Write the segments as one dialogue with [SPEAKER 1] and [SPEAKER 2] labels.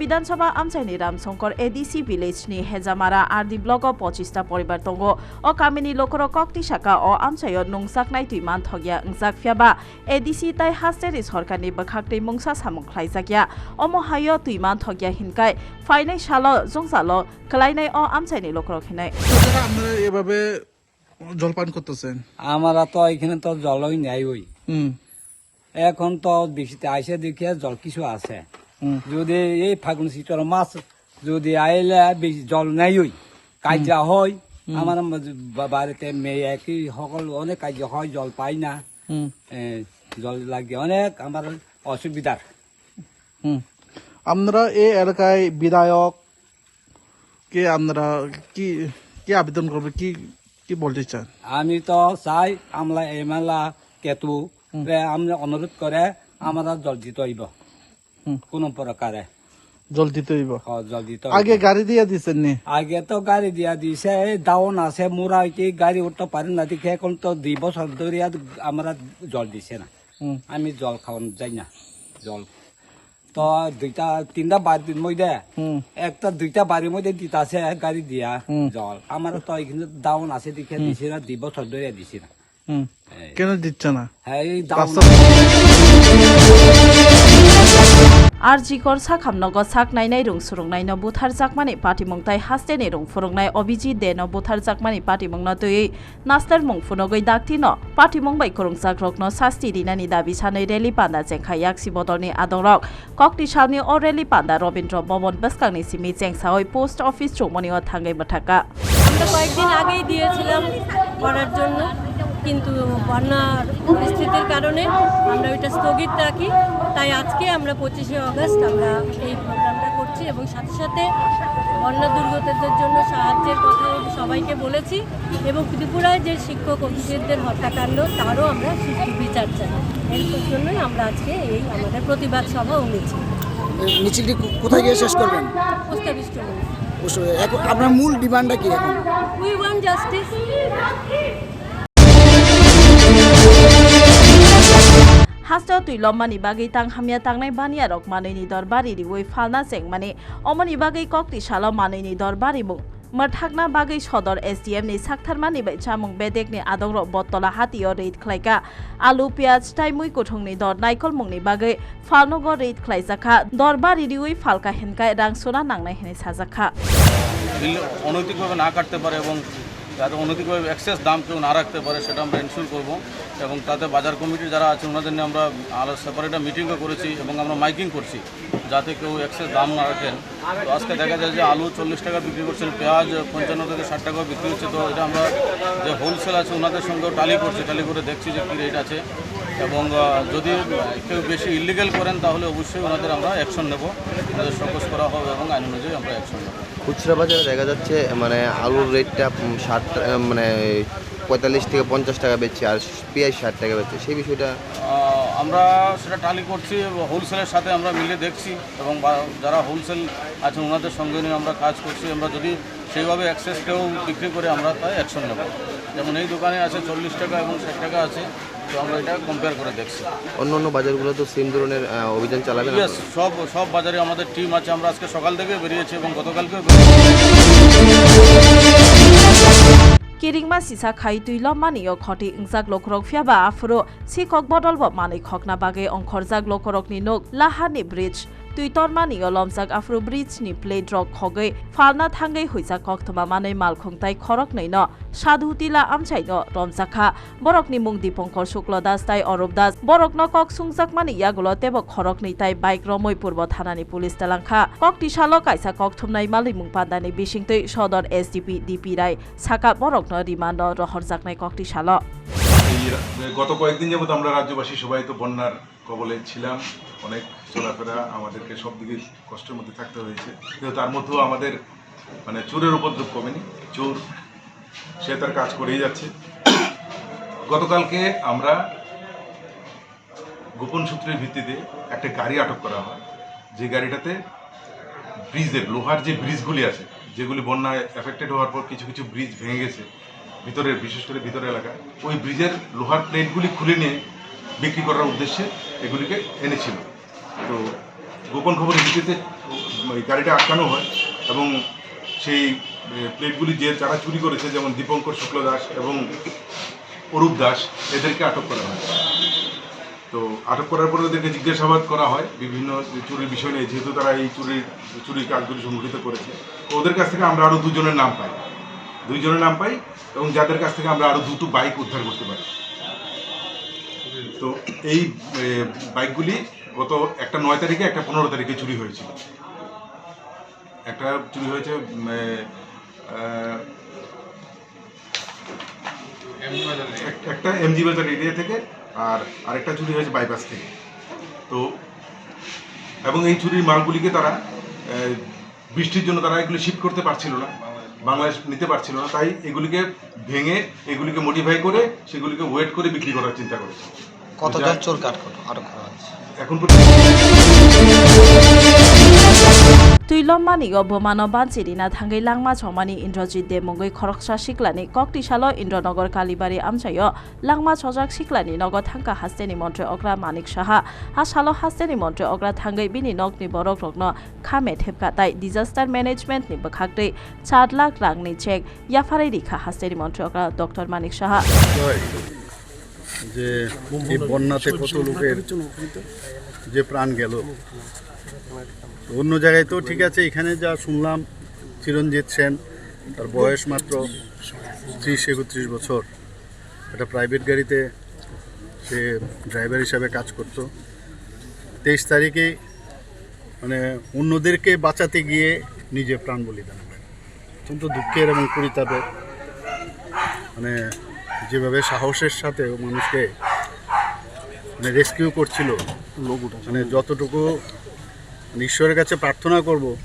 [SPEAKER 1] বিধানসভা আমচাইনি রামশঙ্কর এডিসি ভিলেজনি হেজামারা আরডি ব্লক পঁচিশটা পরিবার দङ অ কামিনি লকর কক্তি শাখা অ আমচাইয় নুংসাকনাই তুইমান থগিয়া 응সাক ফিয়াবা। এডিসি তাই হাস্টেরি সরকারনি বখাকটি মুংসা সামুং খ্লাইজাকিয়া অম হাইয় তুইমান থগিয়া হিনকাই। ফাইনাই সাল জংসাল খলাইনাই অ আমচাইনি লকর খিনাই।
[SPEAKER 2] এভাবে জলপান করতেছেন?
[SPEAKER 3] আমরা তো এখানে তো জলই নাই ওই। এখন তো বৃষ্টিতে আইসে দেখে জল কিছু আছে। যদি এই ফাগুন শীতল মাছ যদি আইলে বেশি জল নাই ওই কাজা হয়। আমার বাড়িতে মেয়ে একই সকল অনেক কাজা হয় জল পাই না। জল লাগে অনেক আমার অসুবিধার।
[SPEAKER 2] আপনারা এই এলাকায় বিধায়ক কে আপনারা কি কি আবেদন করবে? কি কি বলতে চান?
[SPEAKER 3] আমি তো চাই আমলা এমএলএ কেতু। আমরা অনুরোধ করে আমরা জল দিতে হইব। কোনো প্রকারে।
[SPEAKER 2] জল দিতে হইব।
[SPEAKER 3] হ, জল দিতে
[SPEAKER 2] আগে গাড়ি দিয়ে দিচ্ছেন নি?
[SPEAKER 3] আগে তো গাড়ি দিয়া দিছে ডাউন আছে মোরা কি গাড়ি উঠতে পারি না দেখে এখন তো দুই বছর ধরে আমরা জল দিছে না। আমি জল খাওয়ানো যাই না জল। তো দুইটা তিনটা বাড়ির মধ্যে একটা দুইটা বাড়ির মধ্যে দিতাছে গাড়ি দিয়া। জল। আমার তো এখানে ডাউন আছে দেখে দিছে না দুই বছর ধরে দিছে না।
[SPEAKER 2] কেন দিচ্ছে না?
[SPEAKER 3] হ্যাঁ এই ডাউন
[SPEAKER 1] হাস্তেনি রুং ফুরংনাই অবিজি দে ন বুথার জাকমানি পাটিমং ন তুই নাস্তার মং ফুনগৈ দাগতি ন পাটিমং বাই খরং জাকরক ন শাস্তি দিনানি দাবি সাनै রেলি পান্ডা জেংখাই ইয়াকসি বদলনি আদংরক ককটি সাউনি অ রেলি পান্ডা রবীন্দ্র ভবন বসকাংনি সিমি জেংসাওই পোস্ট অফিস চৌমনি অ থাঙ্গাই বাথাকা
[SPEAKER 4] আমরা কয়েকদিন আগেই দিয়েছিলাম করার জন্য কিন্তু বন্যার পরিস্থিতির কারণে আমরা ওইটা স্থগিত রাখি। তাই আজকে আমরা পঁচিশে আগস্ট আমরা এই প্রোগ্রামটা করছি এবং সাথে সাথে বন্যা দুর্গতদের জন্য সাহায্যের কথা সবাইকে বলেছি এবং ত্রিপুরায় যে শিক্ষক অফিসেরদের হত্যাকাণ্ড তারও আমরা বিচার চাই। এর জন্যই আমরা আজকে এই আমাদের প্রতিবাদ সভা ও মিছিল
[SPEAKER 5] মিছিলটি কোথায় গিয়ে শেষ করবেন। এখন আপনার মূল ডিমান্ডটা কি এখন?
[SPEAKER 4] We want justice
[SPEAKER 1] hasto tui lommani তং হামিয়া hamya বানিয়া রক rok manui ni ফালনা riwoi falna chengmani omoni bagui kokti shalo manui ni dorbari mung মঠাকনা বাগৈ সদর এসডিএম নি সাকথারমানি বাই চামুং বেদেক নি আদং র বতলা হাতিও রেড খ্লাইকা। আলু, পিয়াজ টাইমুই কোঠং নি দর নাইকল মুং বাকে বাগৈ ফালনগ রেড খ্লাইজাখা। দরবারি রিউই
[SPEAKER 6] ফালকা হেনকায় রাং সোনা নাংনাই হেনে সাজাখা। অনৈতিকভাবে না কাটতে পারে এবং যাতে অনৈতিকভাবে এক্সেস দাম কেউ না রাখতে পারে, সেটা আমরা এনশিওর করব। এবং তাতে বাজার কমিটি যারা আছে, ওনাদের নিয়ে আমরা আলাদা সেপারেট মিটিংও করেছি এবং আমরা মাইকিং করছি, যাতে কেউ এক্সেস দাম না রাখেন। তো আজকে দেখা যায় যে আলু চল্লিশ টাকা বিক্রি করছেন, পেঁয়াজ পঞ্চান্ন থেকে ষাট টাকা বিক্রি হচ্ছে। তো এটা আমরা যে হোলসেল আছে, ওনাদের সঙ্গেও টালি করছি। টালি করে দেখছি যে কী রেট আছে। এবং যদি কেউ বেশি ইলিগেল করেন তাহলে অবশ্যই ওনাদের আমরা অ্যাকশন নেব। ওনাদের সকস করা হবে এবং আইন অনুযায়ী আমরা অ্যাকশন নেব।
[SPEAKER 7] খুচরা বাজারে দেখা যাচ্ছে মানে আলুর রেটটা ষাট মানে পঁয়তাল্লিশ থেকে পঞ্চাশ টাকা বেচছে আর পেঁয়াজ ষাট টাকা বেচছে। সেই বিষয়টা?
[SPEAKER 6] আমরা সেটা টালি করছি হোলসেলের সাথে আমরা মিলে দেখছি এবং যারা হোলসেল আছেন ওনাদের সঙ্গে নিয়ে আমরা কাজ করছি। আমরা যদি সেইভাবে অ্যাক্সেস কেউ বিক্রি করে আমরা তাই অ্যাকশন নেব। যেমন এই দোকানে আছে চল্লিশ টাকা এবং ষাট টাকা আছে। তো আমরা এটা কম্পেয়ার করে দেখছি।
[SPEAKER 7] অন্য অন্য বাজারগুলো তো সেম ধরনের অভিযান চালাবে না
[SPEAKER 6] সব সব বাজারে আমাদের টিম আছে। আমরা আজকে সকাল থেকে বেরিয়েছি এবং গতকালকেও
[SPEAKER 1] কিরিংমা সিসা খাই তুই লম্মানিও খটি ইংজাক লকরক ফিয়াবা আফরো। বদল ব মাनै খকনা বাগে অংখরজাক লকরকনি নুক লাহানি bridge. tui ton mani olom jak afro bridge ni plane rock khogei falna thangai hoijak kok thoma manai mal khongtai khorok nei no sadhu tila amchai no romjakha borok ni mung dipongkor shukla das tai orob das borok no kok sungjak mani yagulo tebo khorok nei tai bike romoi purbo thanani police telangkha kok ti shalo kaisa kok thumnai mali mung pandani bising tui সদর SDP DP Roy সাকা বরক remand রহর জাকনাই ককটি
[SPEAKER 8] শাল গত কয়েকদিন যাবত আমরা রাজ্যবাসী সবাই তো বন্যার কবলে ছিলাম। অনেক চলাফেরা আমাদেরকে সব দিকে কষ্টের মধ্যে থাকতে হয়েছে। কিন্তু তার মধ্যেও আমাদের মানে চোরের উপদ্রব কমেনি। চোর, সে তার কাজ করেই যাচ্ছে। গতকালকে আমরা গোপন সূত্রের ভিত্তিতে একটা গাড়ি আটক করা হয়। যে গাড়িটাতে ব্রিজের, লোহার যে ব্রিজগুলি আছে, যেগুলি বন্যায় এফেক্টেড হওয়ার পর কিছু কিছু ব্রিজ ভেঙে গেছে, ভিতরের, বিশেষ করে ভিতরের এলাকায়, ওই ব্রিজের লোহার প্লেটগুলি খুলে নিয়ে বিক্রি করার উদ্দেশ্যে এগুলিকে এনেছিল। তো গোপন খবরের ভিত্তিতে ওই গাড়িটা আটকানো হয় এবং সেই প্লেটগুলি যে যারা চুরি করেছে, যেমন দীপঙ্কর শুক্ল দাস এবং অরূপ দাস, এদেরকে আটক করা হয়। তো আটক করার পরে ওদেরকে জিজ্ঞাসাবাদ করা হয় বিভিন্ন চুরির বিষয় নিয়ে, যেহেতু তারা এই চুরির চুরির কাজগুলি সংঘটিত করেছে। ওদের কাছ থেকে আমরা আরও দুজনের নাম পাই। দুইজনের নাম পাই এবং যাদের কাছ থেকে আমরা আরও দুটো বাইক উদ্ধার করতে পারি। তো এই বাইকগুলি গত একটা নয় তারিখে, একটা পনেরো তারিখে চুরি হয়েছিল। একটা চুরি হয়েছে একটা এমজি বাজার এরিয়া থেকে, আর আরেকটা চুরি হয়েছে বাইপাস থেকে। তো, এবং এই চুরির মালগুলিকে তারা বৃষ্টির জন্য তারা এগুলি শিফট করতে পারছিল না। বাংলাদেশ নিতে পারছিল না তাই এগুলিকে ভেঙে এগুলিকে মডিফাই করে সেগুলিকে ওয়েট করে বিক্রি করার চিন্তা করেছে।
[SPEAKER 9] কতজন চোর কাট কত আর
[SPEAKER 8] এখন পর্যন্ত
[SPEAKER 1] তুইলম্মানি অবমান বানচিরিনা থাঙ্গै লাংমা ছমানি, ইন্দ্রজিৎ দে মঙ্গৈ খরকসা সিকলানি ককটিসাল ইন্দ্রনগর, কালীবাড়ি আমচায় লাংমা ছজাক সিকলানি নগ থাঙ্কা হাস্তেনি মন্ত্রী অগ্রা মানিক সাহা, হাসাল হাস্তেনি মন্ত্রী অগ্রা থাঙ্গै বিনি নগনি বরক রগ্ন খামে থেপকাতাই ডিজাস্টার ম্যানেজমেন্টনি বখাকदै চার লাখ রাংনি চেক ইয়াফাरै রিখা হাস্তেনি মন্ত্রী অগ্রা ডক্টর মানিক সাহা।
[SPEAKER 10] যে এই বন্যাতে কত লোকের যে প্রাণ গেল অন্য জায়গায় তো ঠিক আছে এখানে যা শুনলাম চিরঞ্জিত সেন তার বয়স মাত্র ত্রিশ একত্রিশ বছর। একটা প্রাইভেট গাড়িতে সে ড্রাইভার হিসাবে কাজ করত। তেইশ তারিখে মানে অন্যদেরকে বাঁচাতে গিয়ে নিজে প্রাণ বলিদান অত্যন্ত দুঃখের এবং পরিতাপের। মানে যেভাবে সাহসের সাথে মানুষকে মানে রেস্কিউ করছিল মানে যতটুকু ঈশ্বরের কাছে প্রার্থনা করব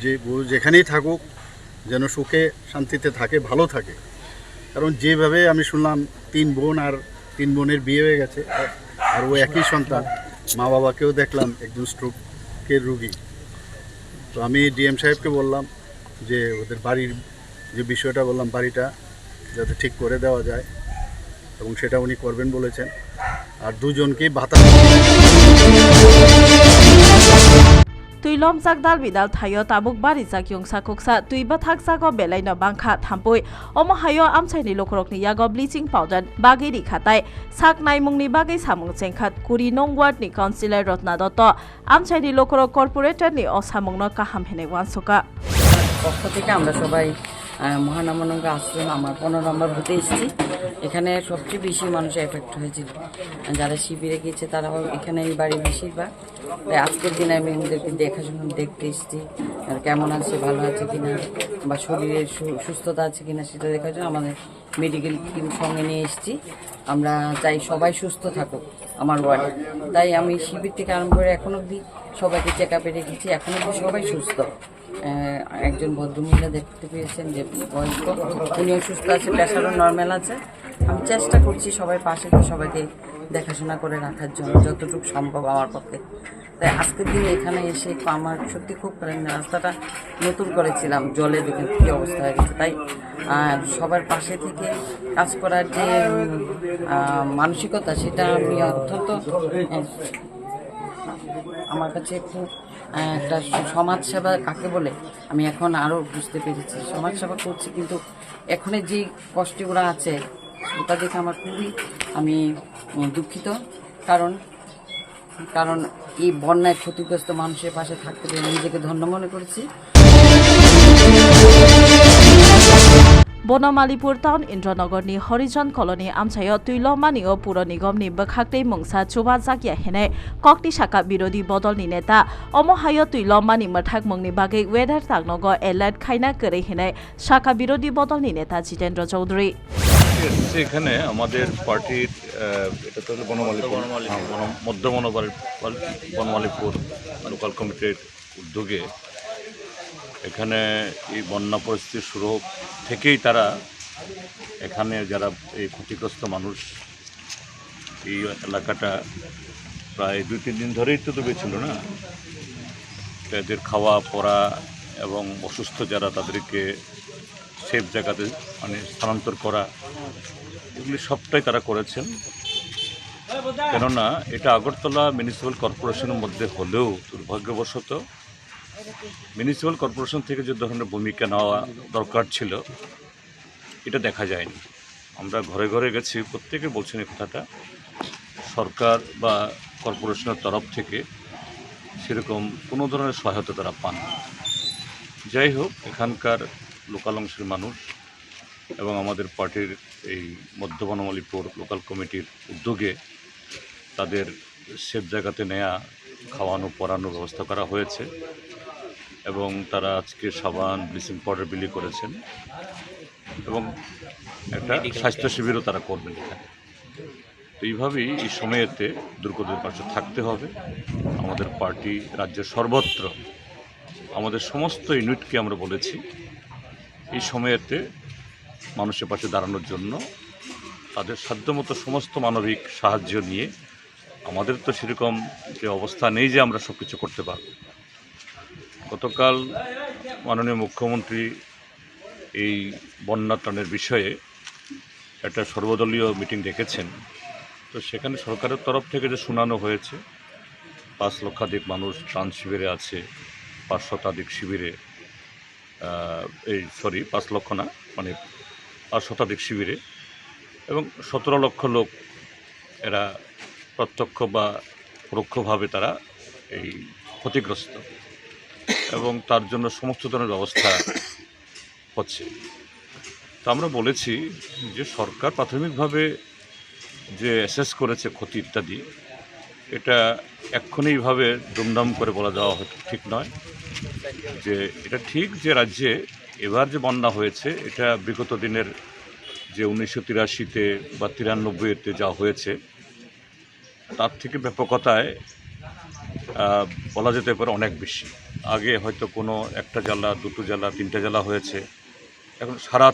[SPEAKER 10] যে যেখানেই থাকুক, যেন সুখে শান্তিতে থাকে, ভালো থাকে। কারণ যেভাবে আমি শুনলাম, তিন বোন আর তিন বোনের বিয়ে হয়ে গেছে আর- আর ও একই সন্তান। মা বাবাকেও দেখলাম, একজন স্ট্রোকের রুগী। তো আমি ডিএম সাহেবকে বললাম যে ওদের বাড়ির যে বিষয়টা বললাম, বাড়িটা যাতে ঠিক করে দেওয়া যায় এবং সেটা উনি করবেন বলেছেন। আর দুজনকেই ভাতা
[SPEAKER 1] tui lom jak dal bidal thayo tabuk bari jak yongsa koksa tui ba thaksa go belaino bangkha thampui omo hayo amchai ni lokrok ni yago bleaching powder bagi ri khatai sak nai mung ni bagi samung chengkhat kuri nong ward ni councilor rotna dotto amchai ni lokrok corporator ni osamung no kaham hene wan soka
[SPEAKER 11] পক্ষ থেকে আমরা সবাই আহ, মহানমানন্দ আশ্রম আমার পনেরো নম্বর হতে এসেছি। এখানে সবচেয়ে বেশি মানুষ এফেক্ট হয়েছিল। যারা শিবিরে গিয়েছে তারাও এখানে এই বাড়ি বেশিরভাগ। তাই আজকের দিনে আমি ওদেরকে দেখাশোনা দেখতে এসেছি। আর কেমন আছে ভালো আছে কিনা বা শরীরের সুস্থতা আছে কিনা সেটা দেখার জন্য আমাদের মেডিকেল টিম সঙ্গে নিয়ে এসেছি। আমরা চাই সবাই সুস্থ থাকুক আমার ওয়ার্ডে। তাই আমি শিবির থেকে আরম্ভ করে এখন অবধি সবাইকে চেক আপে রেখেছি, এখন অবধি সবাই সুস্থ। একজন ভদ্রমহিলা দেখতে পেয়েছেন যে বয়স্ক, উনিও সুস্থ আছে, প্রেশারও নর্মাল আছে। আমি চেষ্টা করছি সবাই পাশে সবাইকে দেখাশোনা করে রাখার জন্য, যতটুকু সম্ভব আমার পক্ষে। তাই আজকের দিন এখানে এসে আমার সত্যি খুব রাস্তাটা নতুন করেছিলাম, জলে দেখে কী অবস্থা হয়ে গেছে, তাই সবার পাশে থেকে কাজ করার যে মানসিকতা, সেটা আমি অত্যন্ত আমার কাছে একটু একটা সমাজসেবা কাকে বলে, আমি এখন আরও বুঝতে পেরেছি। সমাজসেবা করছি কিন্তু এখনের যে কষ্টগুলো আছে, ওটা দেখে আমার খুবই আমি দুঃখিত। কারণ কারণ এই বন্যায় ক্ষতিগ্রস্ত মানুষের পাশে থাকতে পেরে নিজেকে ধন্য মনে করেছি।
[SPEAKER 1] बनमालीपुर टाउन इन्द्रनगरनि हरिजन कलनि आमसायाव तुइलमानियो पुर निगमनि बोखाक्दै मुंसा चुबा जागिया हेने कक्ति शाखा विरोधी बदलनि नेता अमहायो तुइलमानि मोथाक मुंनि बागै वेदार तागनग एलाइट खाइना करे हेने শাখা বিরোধী বদলনি নেতা জিতেন্দ্র চৌধুরী
[SPEAKER 12] এখানে আমাদের পার্টির এটা তো হলো বনমালীপুর মধ্য বনমালীপুর লোকাল কমিটির উদ্যোগে এখানে এই বন্যা পরিস্থিতি শুরু থেকেই তারা এখানে যারা এই ক্ষতিগ্রস্ত মানুষ, এই এলাকাটা প্রায় দুই, তিন দিন ধরেই তো ডুবেছিল না? তাদের খাওয়া, পড়া এবং অসুস্থ যারা তাদেরকে সেফ জায়গাতে মানে স্থানান্তর করা, এগুলি সবটাই তারা করেছেন। কেননা এটা আগরতলা মিউনিসিপ্যাল কর্পোরেশনের মধ্যে হলেও দুর্ভাগ্যবশত মিউনিসিপ্যাল কর্পোরেশন থেকে যে ধরনের ভূমিকা নেওয়া দরকার ছিল, এটা দেখা যায়নি। আমরা ঘরে ঘরে গেছি, প্রত্যেকে বলছেন এই কথাটা। সরকার বা কর্পোরেশনের তরফ থেকে সেরকম কোনো ধরনের সহায়তা তারা পান যাই হোক, এখানকার লোকাল অংশের মানুষ এবং আমাদের পার্টির এই মধ্য বনমালীপুর লোকাল কমিটির উদ্যোগে তাদের সেফ জায়গাতে নেয়া, খাওয়ানো পরানোর ব্যবস্থা করা হয়েছে। এবং তারা আজকে সাবান ব্লিচিং পাউডার বিলি করেছেন এবং একটা স্বাস্থ্য শিবিরও তারা করবেন এখানে। তো এইভাবেই এই সময়েতে দুর্গতের পাশে থাকতে হবে। আমাদের পার্টি রাজ্যের সর্বত্র আমাদের সমস্ত ইউনিটকে আমরা বলেছি এই সময়েতে মানুষের পাশে দাঁড়ানোর জন্য তাদের সাধ্যমতো সমস্ত মানবিক সাহায্য নিয়ে আমাদের তো সেরকম যে অবস্থা নেই যে আমরা সব কিছু করতে পারব। গতকাল মাননীয় মুখ্যমন্ত্রী এই বন্যা ত্রাণের বিষয়ে একটা সর্বদলীয় মিটিং ডেকেছেন। তো সেখানে সরকারের তরফ থেকে যে শোনানো হয়েছে, পাঁচ লক্ষাধিক মানুষ ত্রাণ শিবিরে আছে, পাঁচ শতাধিক শিবিরে এই সরি, পাঁচ লক্ষ না মানে পাঁচ শতাধিক শিবিরে এবং সতেরো লক্ষ লোক এরা প্রত্যক্ষ বা পরোক্ষভাবে তারা এই ক্ষতিগ্রস্ত। এবং তার জন্য সমস্ত ধরনের ব্যবস্থা হচ্ছে। তো আমরা বলেছি যে সরকার প্রাথমিকভাবে যে অ্যাসেস করেছে ক্ষতি ইত্যাদি, এটা এক্ষুনি এইভাবে দুমদাম করে বলা হয়তো ঠিক নয়। যে এটা ঠিক যে রাজ্যে এবার যে বন্যা হয়েছে, এটা বিগত দিনের যে উনিশশো তিরাশিতে বা তিরানব্বইতে যা হয়েছে, তার থেকে ব্যাপকতায় বলা যেতে পারে অনেক বেশি। আগে হয়তো কোনো একটা জেলা দুটো জেলা তিনটা জেলা হয়েছে। এখন সারা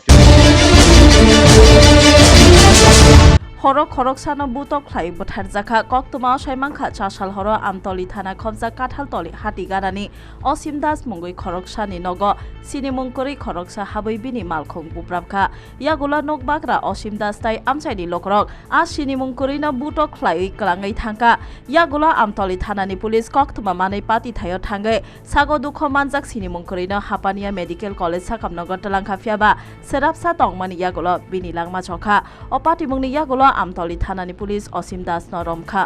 [SPEAKER 1] হর খরক সানো বুতক খ্লাই বুথার জাখা। কক্তমা সাইমাংখা চাসাল হর আমতলি থানা খবজা কাঠাল তলি হাতি গারানি অসীম দাস মঙ্গই খরক সানি নগ। সিনি মুংকরি খরক সা হাবৈ বিনি মালখং বুপ্রাবখা। ইয়াগুলা নক বাগরা অসীম দাস তাই আমচাইনি লকরক। আ সিনি মুংকরি না বুতক খ্লাই ক্লাঙ্গৈ থাঙ্কা ইয়াগুলা আমতলি থানানি পুলিশ কক্তমা মাनै পাতি থায় থাঙ্গৈ সাগো দুখ মানজাক সিনি মুংকরি না হাপানিয়া মেডিকেল কলেজ সাকামনগর তলাংখা ফিয়াবা। সেরাপসা টংমানি ইয়াগুলা বিনি লাংমা ছখা অপাতি মুংনি ইয়াগুলা আমতলি থানানি পুলিশ অসীম দাস নরমখা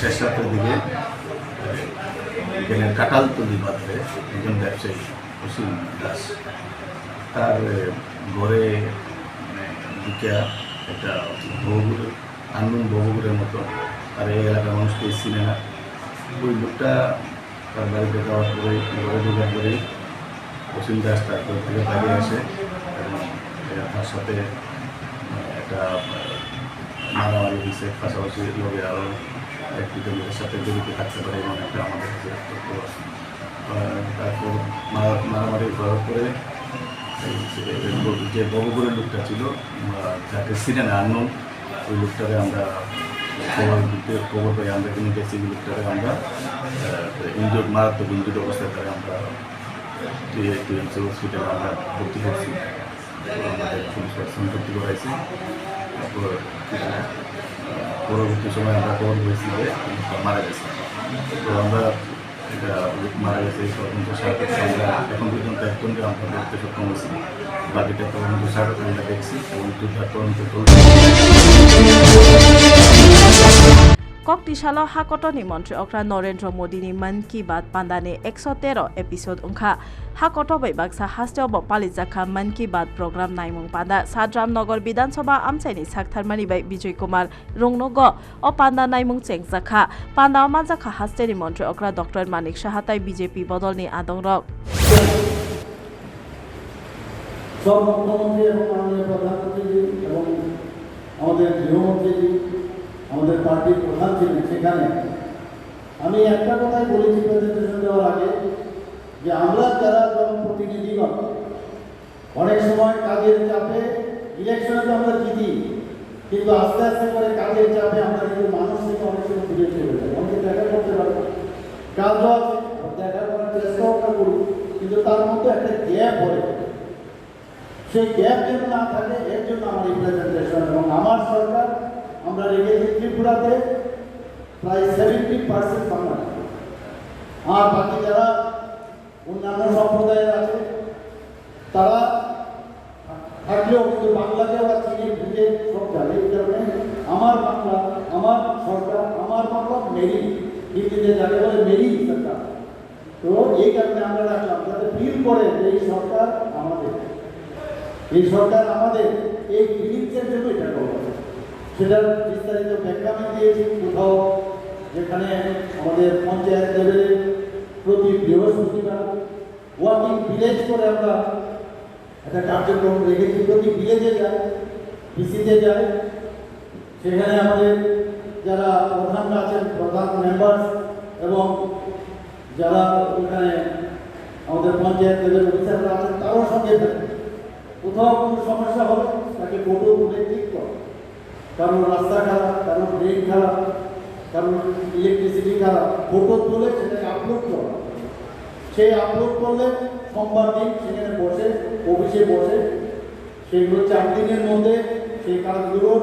[SPEAKER 13] শেষ রাতের দাস। তার ঘরে মানে ঢুকিয়া একটা বহুগুরের মতো। আর এই এলাকার মানুষ কেউ চিনে না। ওই বাড়িতে যাওয়ার পরে ঘরে ঢোকার অসীম দাস তার সাথে একটা মারামারি হয়েছে পাশাপাশি লোকে আরও দুজন লোকের সাথে জড়িত থাকতে পারে এমন একটা আমাদের কাছে তথ্য আছে। তারপর মারা- মারামারি করার পরে যে- যে লোকটা ছিল যাকে ছিলেন আননোন ওই লোকটাকে আমরা খবর পাই আমরা কিন্তু গেছি লোকটাকে আমরা ইঞ্জুর মারাত্মক ইঞ্জুর অবস্থায় তাকে আমরা হসপিটালে আমরা ভর্তি করছি আমাদের পুলিশ পার্সন ভর্তি করাইছি পরবর্তী সময় আমরা খবর পেয়েছি যে মারা গেছে তো আমরা এটা মারা গেছে তদন্ত সাহায্য আমরা এখন পর্যন্ত একজনকে আমরা দেখতে সক্ষম হয়েছি, বাকিটা তদন্ত সাহায্য আমরা দেখছি এবং দুটা তদন্ত
[SPEAKER 1] ককটিশালও হাকত নিমন্ত্ৰী অক্ৰা নৰেন্দ্ৰ মোদী মন কি বাত পান্ডানী 113 তেরো এপিসোড ওখা হাকত বৈবাকসা হাস্তে অব পালিত জাখা মন কি বাত প্রোগ্রাম নাইমং পান্ডা সাদ্রাম নগৰ বিধানসভা আমসাইনি সাকথাৰমানি বাই বিজয় কুমাৰ ৰংনগ। গ অ পান্ডা নাইমং চেং জাখা। পান্ডা অমা জাখা হাস্তে নিমন্ত্রী অক্রা ডক্টৰ মানিক সাহাতাই বিজেপি বদলনি আদং ৰক
[SPEAKER 10] সব মুখ্যমন্ত্ৰী এবং মাননীয় প্ৰধানমন্ত্ৰী এবং আমাদেৰ গৃহমন্ত্ৰী আমাদের পার্টির প্রধান ছিলেন সেখানে, আমি একটা কথাই বলেছি প্রেজেন্টেশন দেওয়ার আগে, যে আমরা যারা জনপ্রতিনিধিগণ অনেক সময় কাজের চাপে ইলেকশনে তো আমরা জিতি, কিন্তু আস্তে আস্তে করে কাজের চাপে আমরা কিন্তু মানুষ থেকে অনেক সময় দূরে চলে যাই। আমাদের দেখা করতে পারব আছে, দেখা করার চেষ্টাও আমরা করি, কিন্তু তার মধ্যে একটা গ্যাপ হয়ে সেই গ্যাপ যেন না থাকে, এর জন্য আমার এই প্রেজেন্টেশন এবং আমার সরকার আমরা রেখেছি ত্রিপুরাতে, প্রায় সেভেন্টি পার্সেন্ট বাংলা। আর বাকি যারা অন্যান্য সম্প্রদায়ের আছে, তারা থাকলেও কিন্তু বাংলাকে আবার চিনি, বুঝে সব জানে। এই কারণে আমার বাংলা, আমার সরকার, আমার বাংলা মেরি। হিন্দিতে যাকে বলে মেরি সরকার। তো এই কারণে আমরা রাখলাম, যাতে ফিল করে যে এই সরকার আমাদের। এই সরকার আমাদের, এই ফিলিংসের জন্য এটা করব। সেটার বিস্তারিত ব্যাখ্যা আমি দিয়েছি। কোথাও যেখানে আমাদের পঞ্চায়েত লেভেলে প্রতি বৃহস্পতিবার ওয়ার্কিং ভিলেজ করে আমরা একটা কার্যক্রম রেখেছি। প্রতি ভিলেজে যায় পিসিতে যায়। সেখানে আমাদের যারা প্রধান আছেন, প্রধান মেম্বার এবং যারা ওখানে আমাদের পঞ্চায়েত লেভেল অফিসাররা আছেন, তারও সঙ্গে থাকে। কোথাও কোনো সমস্যা হলে তাকে ফটো তুলে ঠিক করে। কারণ রাস্তা খারাপ, কারণ ড্রেন খারাপ, কারণ ইলেকট্রিসিটি খারাপ। ফটো তুলে সেটাকে আপলোড করা। সেই আপলোড করলে সোমবার দিন সেখানে বসে অফিসে বসে, সেগুলো চার দিনের মধ্যে সেই কাজগুলোর